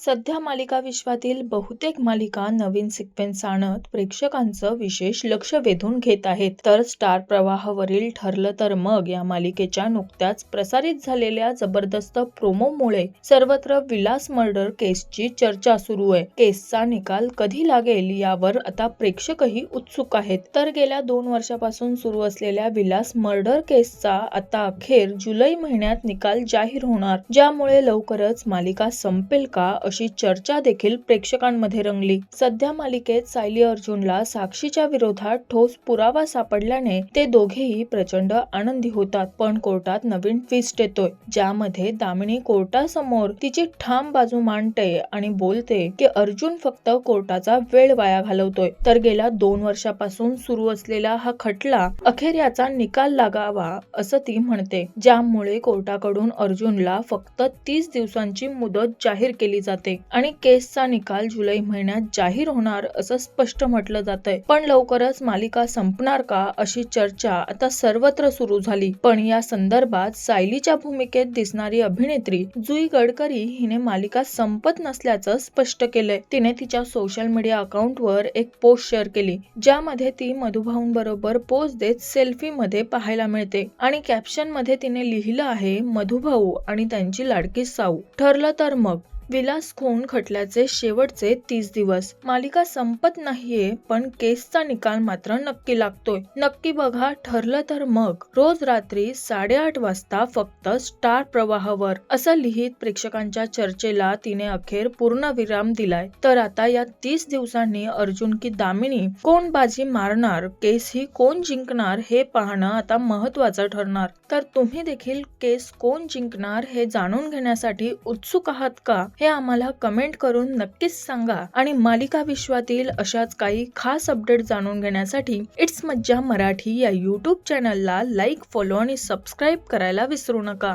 सध्या मालिका विश्वातील बहुतेक मालिका नवीन सिक्वेन्स आणत प्रेक्षकांचं विशेष लक्ष वेधून घेत आहेत. तर स्टार प्रवाहावरील ठरलं तर मग या मालिकेच्या नुकत्याच प्रसारित झालेल्या जबरदस्त प्रोमोमुळे सर्वत्र विलास मर्डर केसची चर्चा सुरू आहे. केसचा निकाल कधी लागेल यावर आता प्रेक्षकही उत्सुक आहेत. तर गेल्या दोन वर्षापासून सुरू असलेल्या विलास मर्डर केसचा आता अखेर जुलै महिन्यात निकाल जाहीर होणार ज्यामुळे लवकरच मालिका संपेल का अशी चर्चा देखील प्रेक्षकांमध्ये रंगली. सध्या मालिकेत सायली अर्जुनला साक्षीच्या विरोधात ठोस पुरावा सापडल्याने ते दोघेही प्रचंड आनंदी होतात पण कोर्टात नवीन ट्विस्ट येतोय ज्यामध्ये दामिनी कोर्टासमोर तिची ठाम बाजू मांडते आणि बोलते की अर्जुन फक्त कोर्टाचा वेळ वाया घालवतोय. तर गेल्या दोन वर्षापासून सुरू असलेला हा खटला अखेर याचा निकाल लागावा असं ती म्हणते. ज्यामुळे कोर्टाकडून अर्जुनला फक्त तीस दिवसांची मुदत जाहीर केली जाते. आणि केसचा निकाल जुलै महिन्यात जाहीर होणार असं स्पष्ट म्हटलं जातंय. पण लवकरच मालिका संपणार का अशी चर्चा आता सर्वत्र सुरू झाली. पण या संदर्भात सायलीच्या भूमिकेत दिसणारी अभिनेत्री जुई गडकरी हिने मालिका संपत नसल्याचं स्पष्ट केलंय. तिने तिच्या सोशल मीडिया अकाउंटवर एक पोस्ट शेअर केली. ज्यामध्ये ती मधुभाऊंबरोबर पोस्ट देत सेल्फी मध्ये पाहायला मिळते. आणि कॅप्शनमध्ये तिने लिहिलं आहे मधुभाऊ आणि त्यांची लाडकी साऊ. ठरलं तर मग? विलास खून खटल्याचे शेवटचे तीस दिवस. मालिका संपत नाहीये पण केसचा निकाल मात्र नक्की लागतोय. नक्की बघा ठरलं तर मग. रोज रात्री साडेआठ वाजता फक्त स्टार प्रवाहावर. असं लिहित प्रेक्षकांच्या चर्चेला तिने अखेर पूर्ण विराम दिलाय. तर आता या तीस दिवसांनी अर्जुन की दामिनी कोण बाजी मारणार केस ही कोण जिंकणार हे पाहणं आता महत्वाचं ठरणार. तर तुम्ही देखील केस कोण जिंकणार हे जाणून घेण्यासाठी उत्सुक आहात का? हे आम्हाला कमेंट करून नक्कीच सांगा. आणि मालिका विश्वातील अशाच काही खास अपडेट जाणून घेण्यासाठी इट्स मज्जा मराठी या युट्यूब चॅनलला लाईक फॉलो आणि सबस्क्राईब करायला विसरू नका.